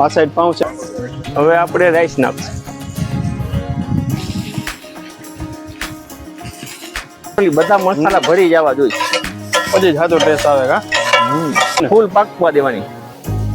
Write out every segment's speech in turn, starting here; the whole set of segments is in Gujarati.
આ સાઈડ પાઉં છે. હવે આપણે રાઈસ નાખશું. બધા મસાલા ભરી જવા જોઈએ. પછી જ હાથો ટેસ્ટ આવે કા? ફૂલ પાકવા દેવાની.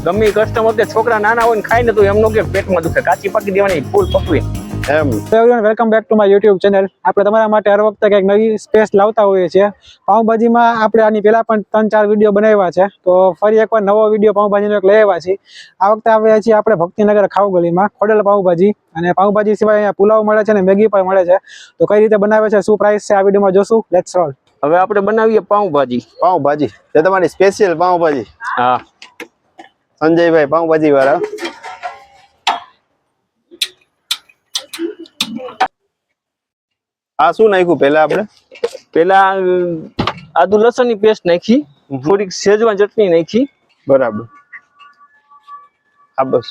ગમે કસ્ટમર કે છોકરા નાના હોય ને ખાય ને તો એમનો કે પેટમાં દુખે. કાચી પાકી દેવાની, ફૂલ પકવી. એમ. Everyone welcome back to my YouTube channel આપણે તમારા માટે હર વખતે કંઈક નવી સ્પેસ લાવતા હોઈએ છીએ. પાઉંભાજીમાં આપણે આની પહેલા પણ ત્રણ ચાર વીડિયો બનાવ્યા છે. તો ફરી એકવાર નવો વીડિયો પાઉંભાજીનો એક લઈ આવ્યા છીએ. આ વખતે આવ્યા છીએ આપણે ભક્તિનગર ખાઉગલીમાં ખોડેલ પાઉંભાજી. અને પાઉંભાજી સિવાય અહીંયા પુલાવ મળે છે અને મેગી પણ મળે છે. તો કઈ રીતે બનાવે છે શું પ્રાઇસ છે આ વિડીયોમાં જોશું. લેટ્સ રોલ હવે આપણે બનાવીએ પાઉંભાજી. પાઉંભાજી. જે તે તમારી સ્પેશિયલ પાઉંભાજી. હા. સંજયભાઈ પાઉંભાજી વાળા આ શું નાખ્યું પેલા આપણે? પેલા આદુ લસણની પેસ્ટ નાખી થોડીક સેજવાન ચટણી નાખી. બરાબર. હા બસ.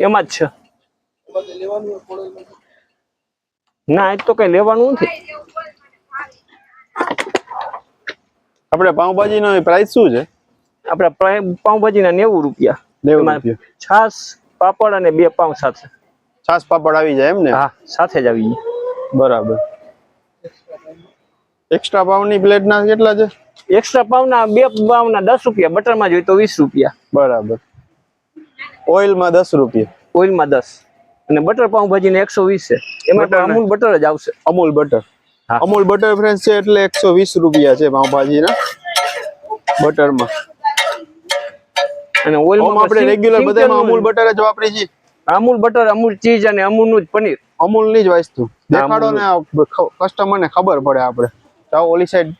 એમાં જ છે. ના એ તો કઈ લેવાનું નથી. આપણે પાઉંભાજી નો પ્રાઇસ શું છે? આપણા પ્રાઇ- પાઉંભાજીના નેવું રૂપિયા. નેવું રૂપિયા. છાસ પાપડ અને બે પાઉં સાથે. છાસ પાપડ આવી જાય એમ ને? હા સાથે જ આવી જાય. બરાબર. એક્સ્ટ્રા પાઉંની પ્લેટ ના કેટલા છે? એક્સ્ટ્રા પાઉના બે પાઉના દસ રૂપિયા બટરમાં જોઈએ તો વીસ રૂપિયા. બરાબર. ઓઇલમાં દસ રૂપિયા. ઓઇલમાં દસ. અને બટર પાઉંભાજી ને એકસો વીસ છે. એમાં પણ બટર અમૂલ બટર જ આવશે. Amul butter. Amul butter friend છે એટલે એકસો વીસ રૂપિયા છે પાઉંભાજી ના બટરમાં. અને ઓઇલમાં આપણે રેગ્યુલર બધામાં અમૂલ બટર જ વાપરી છીએ. અમૂલ બટર અમૂલ ચીઝ અને અમૂલનું જ પનીર. અમૂલની જ વસ્તુ. દેખાડો ને કસ્ટમર ને ખબર પડે આપણે. જાઓ ઓલી સાઈડ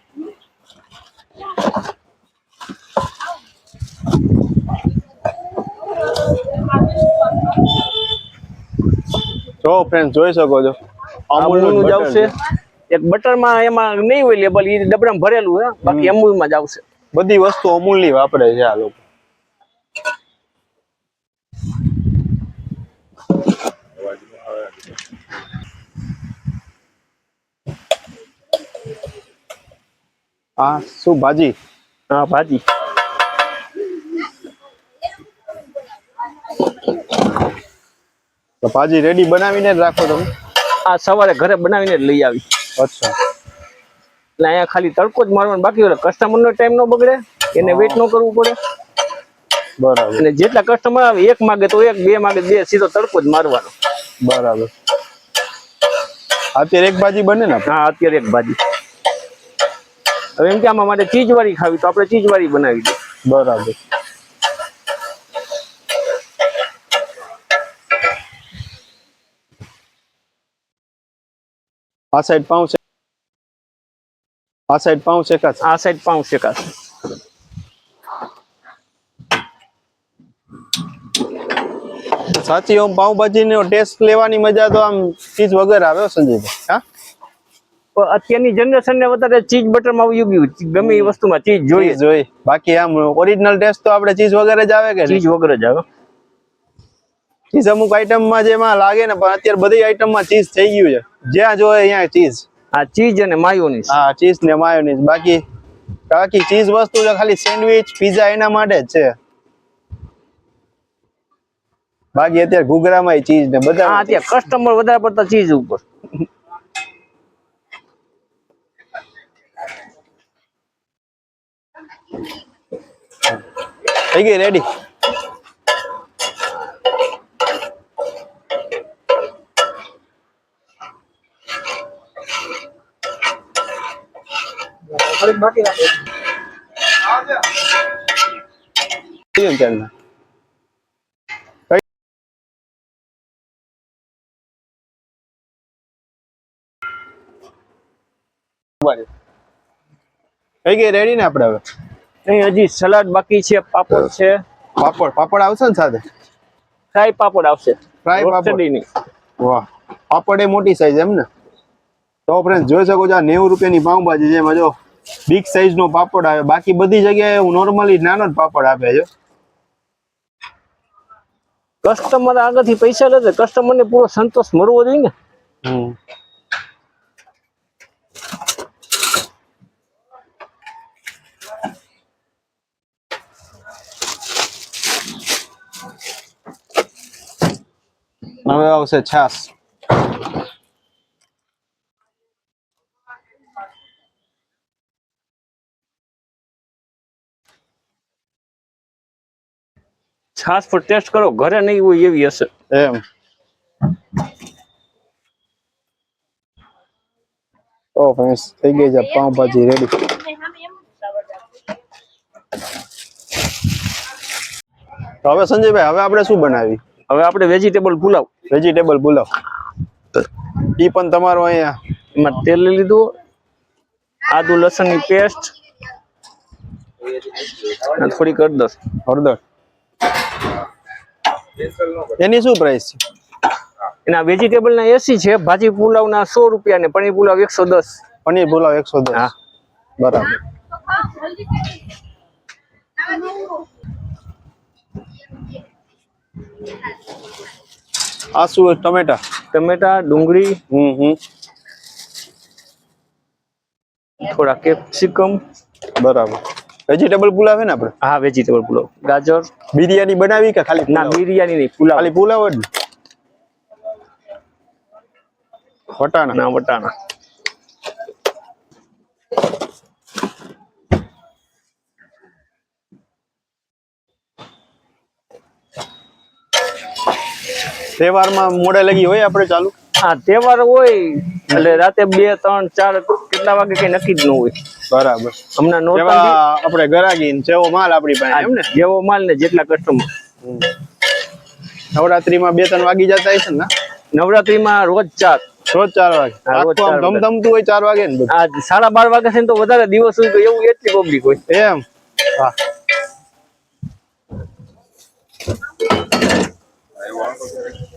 જો ફ્રેન્ડ જોઈ શકો છો. અમૂલ અમૂલનું નું જ આવશે? એક બટરમાં એમાં નહીં હોય લેબલ એ ડબરામાં ભરેલું હે બાકી અમૂલમાં જ આવશે. બધી વસ્તુ અમૂલની વાપરે છે આ લોકો. આ શું ભાજી? હા ભાજી. તો ભાજી રેડી બનાવીને જ રાખો તમે. આ સવારે ઘરે બનાવીને જ લઈ આવી. અચ્છા. એટલે અહીંયા ખાલી તડકો જ મારવાનો બાકી હોય કસ્ટમરનો ટાઈમ ન બગડે એને વેઇટ ન કરવું પડે. બરાબર. અને જેટલા કસ્ટમર આવે એક માગે તો એક બે માગે બે સીધો તડકો જ મારવાનો. બરાબર. અત્યારે એક ભાજી બને ને હા અત્યારે એક ભાજી. હવે એમ કે આમાં માટે ચીજ વાળી ખાવી તો આપણે ચીજ વાળી બનાવી દઈએ. બરાબર. આ સાઈડ પાઉં છે. આ સાઈડ પાઉં છે કા આ સાઈડ પાઉં શેકાશે સાચી ઓમ પાઉંભાજી નો ટેસ્ટ લેવાની મજા તો આમ ચીજ વગર આવે હો સંજયભાઈ હા? અત્યારની જનરેશન ને વધારે ચીજ બટરમાં ગયું. ગમે એ વસ્તુમાં ચીજ જોઈએ. જોઈએ. બાકી આમ ઓરિજિનલ ટેસ્ટ તો આપણે ચીજ વગર જ આવે કે ચીજ વગર જ આવે. ચીઝ અમુક આઈટમમાં જેમાં લાગે ને પણ અત્યારે બધી આઈટમમાં ચીઝ થઈ ગયું છે. જ્યાં જોયે અહીંયા ચીઝ. આ ચીજ અને માયોનીઝ. હા ચીઝ ને માયોનીઝ. બાકી બાકી ચીઝ વસ્તુ તો ખાલી સેન્ડવિચ પીઝા એના માટે જ છે. બાકી અત્યારે ઘૂઘરામાં ચીઝ ને હા બધા અત્યારે કસ્ટમર વધારે પડતા ચીજ ઉપર. થઈ ગઈ રેડી થઈ ગઈ રેડી ને આપણે હવે? અહીં હજી સલાડ બાકી છે પાપડ છે. પાપડ. પાપડ આવશે ને સાથે? ફ્રાય પાપડ આવશે. ફ્રાય પાપડ. વાહ. પાપડ એ મોટી સાઈઝ એમ ને? તો ફ્રેન્ડ જોઈ શકો છો આ નેવું રૂપિયાની પાઉંભાજી છે એમાં જો બિગ સાઈઝ નો પાપડ આવે. બાકી બધી જગ્યાએ હું નોર્મલી નાનો જ પાપડ આપે છે. કસ્ટમર આગળથી પૈસા લે કસ્ટમર ને પૂરો સંતોષ મળવો જોઈએ ને. હમ. હવે આવશે છાસ છાસ પર ટેસ્ટ કરો ઘરે નહીં હોય એવી હશે. એમ. ઓ ફ્રેન્ડ્સ થઈ ગઈ છે પાઉંભાજી રેડી તો હવે સંજયભાઈ હવે આપણે શું બનાવી? હવે આપણે વેજીટેબલ પુલાવ. વેજીટેબલ પુલાવ. ઈ પણ તમારો અહીંયા. એમાં તેલ લઈ લીધું આદુ લસણની પેસ્ટ થોડીક હળદર. હળદર. એની શું પ્રાઇસ છે? એના વેજીટેબલ ના એસી છે ભાજી પુલાવ ના સો રૂપિયા ને પનીર પુલાવ એકસો દસ. પનીર પુલાવ એકસો દસ. હા. બરાબર. આ શું ટમેટા? ટમેટા ડુંગળી. હમ હમ. થોડા કેપ્સિકમ. બરાબર. વેજીટેબલ પુલાવ હે ને આપણે? હા વેજીટેબલ પુલાવ. ગાજર. બિરયાની બનાવી કે ખાલી ના? બિરયાની નહીં પુલાવ. ખાલી પુલાવ જ વટાણા. ના વટાણા. તહેવારમાં મોડે લગી હોય આપણે ચાલુ? હા તહેવાર હોય એટલે રાતે બે ત્રણ ચાર કેટલા વાગે કઈ નક્કી જ ન હોય. બરાબર. હમણાં નો નોરતા આપણે ગરાગી જેવો માલ આપણી પાસે એમ ને જેવો માલ ને જેટલા કસ્ટમર નવરાત્રીમાં બે ત્રણ વાગી જતા હશે ને નવરાત્રીમાં રોજ ચાર. રોજ ચાર વાગે. હા. ધમધમતું હોય ચાર વાગે ને આ સાડા બાર વાગે છે તો વધારે દિવસ હોય તો એવું એટલી પબ્લિક હોય. એમ? હા.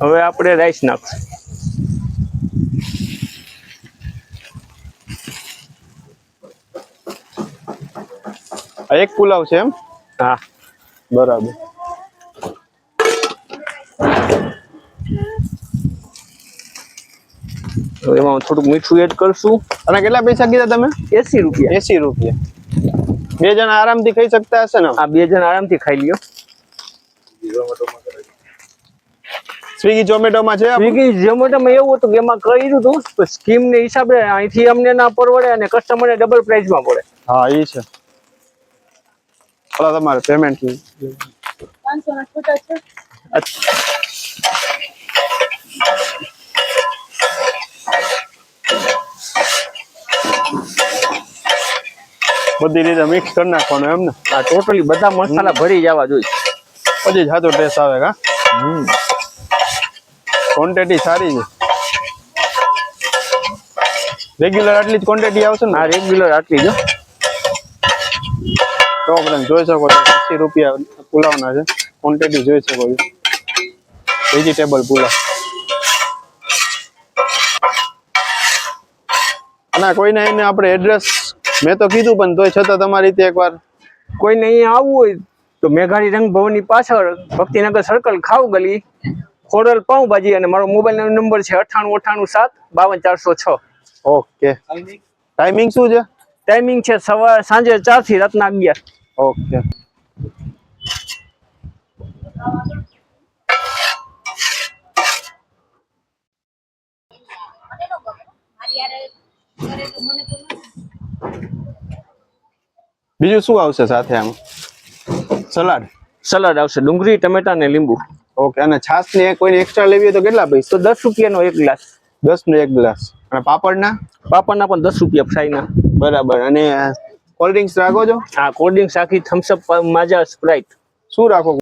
હવે આપણે રાઈસ નાખશું. એક પુલાવ છે એમ? હા. બરાબર. એમાં થોડુંક મીઠું એડ કરશું. અને કેટલા પૈસા કીધા તમે? એસી રૂપિયા. એસી રૂપિયા. બે જણા આરામથી ખાઈ શકતા હશે ને? આ બે જણ આરામથી ખાઈ લ્યો. સ્વિગી ઝોમેટોમાં છે? સ્વિગી ઝોમેટોમાં એવું હતું કે એમાં કર્યું હતું સ્કીમ ને હિસાબે અહીંથી અમને ના પરવડે અને કસ્ટમરને ડબલ પ્રાઇસમાં પડે. હા એ છે. ચાલો તમારે પેમેન્ટ બધી રીતે મિક્સ કરી નાખવાનું એમ ને? આ ટોટલી બધા મસાલા ભરી જવા જોઈએ. પછી જ સાચો ટેસ્ટ આવે કા? ક્વોન્ટિટી સારી છે. રેગ્યુલર આટલી જ ક્વોન્ટિટી આવશે ને? આ રેગ્યુલર આટલી જો તો તમે જોઈ શકો છો. એસી રૂપિયા પુલાવના છે. ક્વોન્ટિટી જોઈ શકો છો. વેજીટેબલ પુલાવ. અને કોઈને એને આપણે એડ્રેસ મેં તો કીધું પણ તોય છતાં તમારી રીતે એકવાર કોઈને અહીંયા આવવું હોય તો મેઘાણી રંગ ભવનની પાછળ ભક્તિનગર સર્કલ ખાવ ગલી ખોડલ પાઉંભાજી અને મારો મોબાઈલ નંબર છે અઠાણું અઠ્ઠાણું સાત બાવન ચારસો છ. ઓકે ટાઈમિંગ શું છે? ટાઈમિંગ છે સવાર સાંજે ચારથી રાતના અગિયાર. ઓકે. બીજું શું આવશે સાથે આમ? સલાડ? સલાડ આવશે. ડુંગળી ટમેટા ને લીંબુ. ઓકે અને છાસ ને કોઈને એક્સ્ટ્રા લેવી હોય તો કેટલા પૈસા તો દસ રૂપિયાનો એક ગ્લાસ. દસ નો એક ગ્લાસ. અને પાપડના? પાપડના પણ દસ રૂપિયા ફ્રાયના બરાબર. અને કોલ્ડ ડ્રિંક્સ રાખો છો? આ કોલ્ડ ડ્રિંક્સ આખી થમ્સઅપ માજા સ્પ્રાઇટ શું રાખો?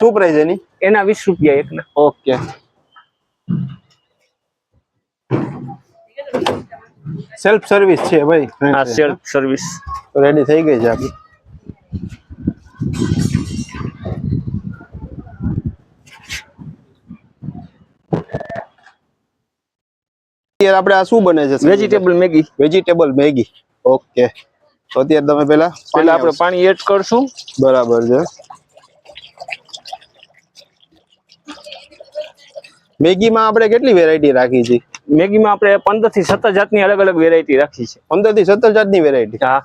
શું પ્રાઇસ એની? એના વીસ રૂપિયા એકના. ઓકે સેલ્ફ સર્વિસ છે ભાઈ. આ સેલ્ફ સર્વિસ રેડી થઈ ગઈ છે આપણી. અત્યારે આપણે આ શું બને છે? Vegetable Maggi vegetable Maggi okay. તો અત્યારે તમે પેલા પેલા આપણે પાણી એડ કરશું. બરાબર છે. મેગીમાં આપણે કેટલી વેરાયટી રાખી છે? મેગીમાં આપણે પંદરથી સત્તર જાતની અલગ અલગ વેરાયટી રાખી છે. પંદરથી સત્તર જાતની વેરાયટી હા.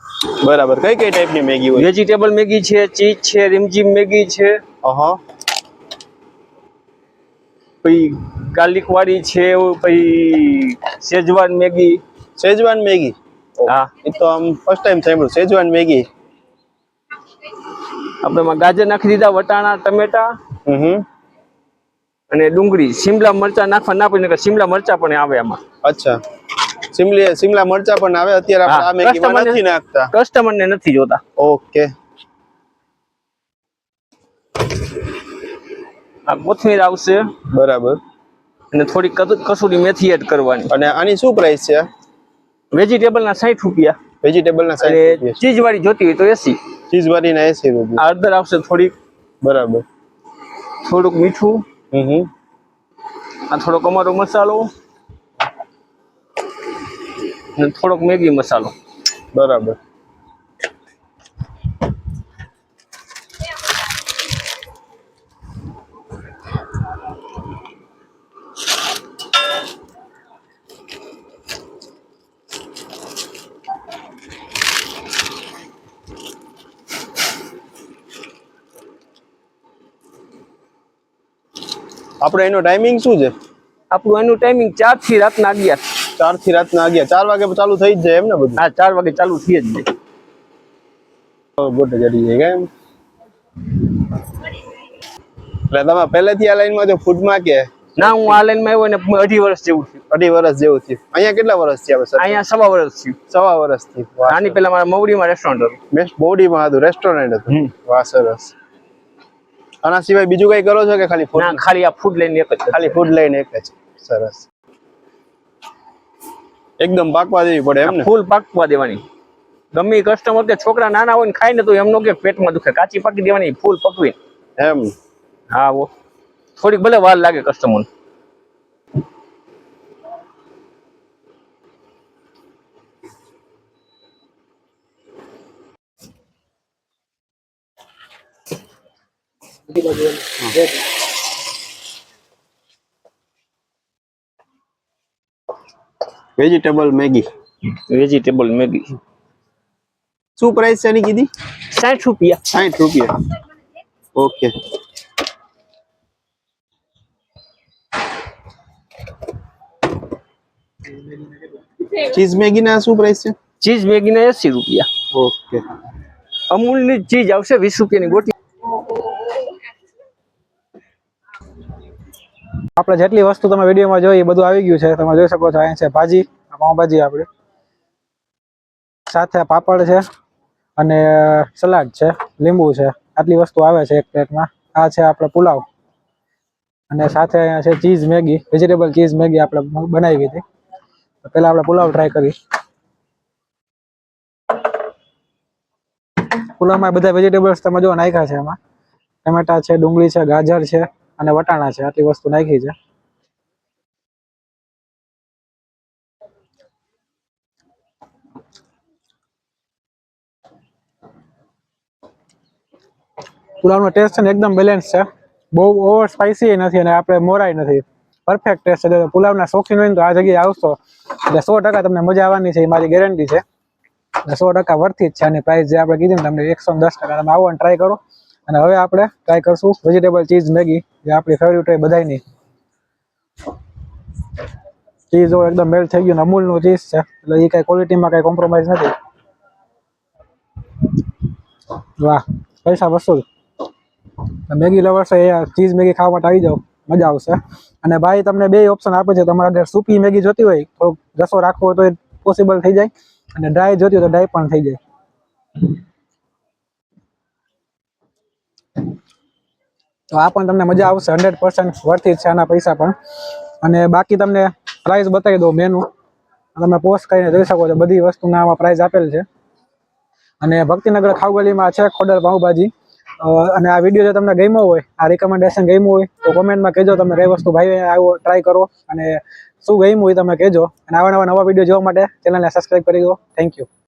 બરાબર. કઈ કઈ ટાઈપની મેગી હોય? વેજીટેબલ મેગી છે ચીઝ છે રીમઝીમ મેગી છે. અહં. પછી ગાર્લિક વાળી છે પછી શેજવાન મેગી. સેજવાન મેગી. હા. એ તો આમ ફર્સ્ટ ટાઈમ સાંભળ્યું. સેજવાન મેગી. આપણે ગાજર નાખી દીધા વટાણા ટમેટા અને ડુંગળી. શિમલા મરચા નાખવા ના પડે શિમલા મરચા પણ આવે આમાં. અચ્છા. સિમલી સિમલા મરચા પણ આવે અત્યારે આપણે આ મેગીમાં નથી નાખતા. કસ્ટમર ને નથી જોતા. ઓકે. આ કોથમીર આવશે. બરાબર. અને થોડી કસૂરી મેથી એડ કરવાની. અને આની શું પ્રાઇસ છે? વેજીટેબલ ના સાઠ રૂપિયા. વેજીટેબલ ના સાઈઝ ચીઝ વાળી જોતી હોય તો એસી. ચીઝ વાળી ના એસી રૂપિયા. હળદર આવશે થોડીક. બરાબર. થોડુંક મીઠું. હમ હમ. આ થોડોક અમારો મસાલો. અને થોડોક મેગી મસાલો. બરાબર. આપણે એનો ટાઈમિંગ શું છે? આપણું એનું ટાઈમિંગ ચારથી રાતના અગિયાર. ચારથી રાતના અગિયાર. ચાર વાગે ચાલુ થઈ જ જાય એમ ને બધું? હા ચાર વાગે ચાલુ થઈ જ જાય. બોટ જડી જાય કેમ એટલે તમે પહેલેથી આ લાઈનમાં જો ફૂડમાં કે? ના હું આ લાઈનમાં આવ્યો ને અઢી વર્ષ જેવું થયું. અઢી વર્ષ જેવું થયું. અહીંયા કેટલા વર્ષ થયા સર અહીંયા સવા વર્ષ થયું. સવા વર્ષથી. આની પહેલા મારા મવડીમાં રેસ્ટોરન્ટ હતું. બોડીમાં હતું રેસ્ટોરન્ટ હતું. વાહ સરસ. આના સિવાય બીજું કઈ કરો છો કે ખાલી ફૂડ ના ખાલી આ ફૂડ લઈને એક જ ખાલી ફૂડ લઈને એક જ સરસ. એકદમ પાકવા દેવી પડે એમ ને? ફૂલ પાકવા દેવાની. ગમે કસ્ટમર કે છોકરા નાના હોય ને ખાય ને તો એમનો કે પેટમાં દુખે. કાચી પાકી દેવાની ફૂલ પકવી. એમ. હા થોડીક ભલે વાર લાગે customer vegetable Maggi vegetable Maggi શું પ્રાઇસ છે એની કીધી? સાઠ રૂપિયા. સાઠ રૂપિયા. ઓકે ચીઝ મેગી ના શું પ્રાઇસ છે? ચીઝ મેગી ના એસી રૂપિયા. ઓકે અમૂલની ચીજ આવશે વીસ રૂપિયાની ગોટી. આપણે જેટલી વસ્તુ તમે વિડીયોમાં જોઈ એ બધું આવી ગયું છે. તમે જોઈ શકો છો અહીંયા છે ભાજી પાઉંભાજી આપણે. સાથે પાપડ છે અને સલાડ છે, લીંબુ છે. આટલી વસ્તુ આવે છે એક પ્લેટમાં. આ છે આપણે પુલાવ. અને સાથે અહીંયા છે cheese Maggi, vegetable cheese Maggi આપણે બનાવી હતી. પહેલા આપણે પુલાવ ટ્રાય કરી પુલાવમાં બધા વેજીટેબલ્સ તમે જો નાખ્યા છે એમાં. ટમેટા છે, ડુંગળી છે, ગાજર છે અને વટાણા છે, આટલી વસ્તુ નાખી છે. પુલાવનો ટેસ્ટ છે ને એકદમ બેલેન્સ છે. બહુ ઓવર સ્પાઇસી નથી અને આપણે મોરાય નથી. પરફેક્ટ ટેસ્ટ છે. પુલાવના શોખીન હોય ને તો આ જગ્યાએ આવશો. એટલે સો ટકા તમને મજા આવવાની છે, એ મારી ગેરંટી છે. સો ટકા વર્થી જ છે અને પ્રાઇસ જે આપણે કીધી ને તમને એકસો દસ ટકા તમે આવો અને ટ્રાય કરો. અને હવે આપણે ટ્રાય કરશું વેજીટેબલ ચીઝ મેગી, જે આપણી ફેવરિટ હોય બધાની ચીઝ એકદમ મેલ્ટ થઈ ગયું અમૂલનું ચીઝ છે. એટલે એ કાંઈ ક્વોલિટીમાં કાંઈ કોમ્પ્રોમાઇઝ નથી. વાહ, પૈસા વસૂલ. મેગી લવર્સ એ ચીઝ મેગી ખાવા માટે આવી જાઓ. મજા આવશે. અને ભાઈ, તમને બે ઓપ્શન આપે છે. તમારે અગર સૂકી મેગી જોતી હોય, થોડોક રસો રાખવો હોય તો પોસિબલ થઈ જાય. અને ડ્રાય જોતી હોય તો ડ્રાય પણ થઈ જાય. તો આ પણ તમને મજા આવશે. હંડ્રેડ પર્સન્ટ વર્થી છે આના પૈસા પણ. અને બાકી તમને પ્રાઇસ બતાવી દો મેનુ તમે પોસ્ટ કરીને જોઈ શકો છો. બધી વસ્તુના આમાં પ્રાઇસ આપેલ છે. અને ભક્તિનગર ખાવગલીમાં છે ખોડલ પાઉંભાજી. અને આ વીડિયો જો તમને ગમ્યો હોય, આ રિકમેન્ડેશન ગમ્યું હોય, તો કોમેન્ટમાં કહેજો તમે કઈ વસ્તુ ભાઈ આવો ટ્રાય કરો. અને શું ગમ્યું હોય તમે કહેજો. અને આવા નવા નવા વીડિયો જોવા માટે ચેનલને સબસ્ક્રાઈબ કરી દો. Thank you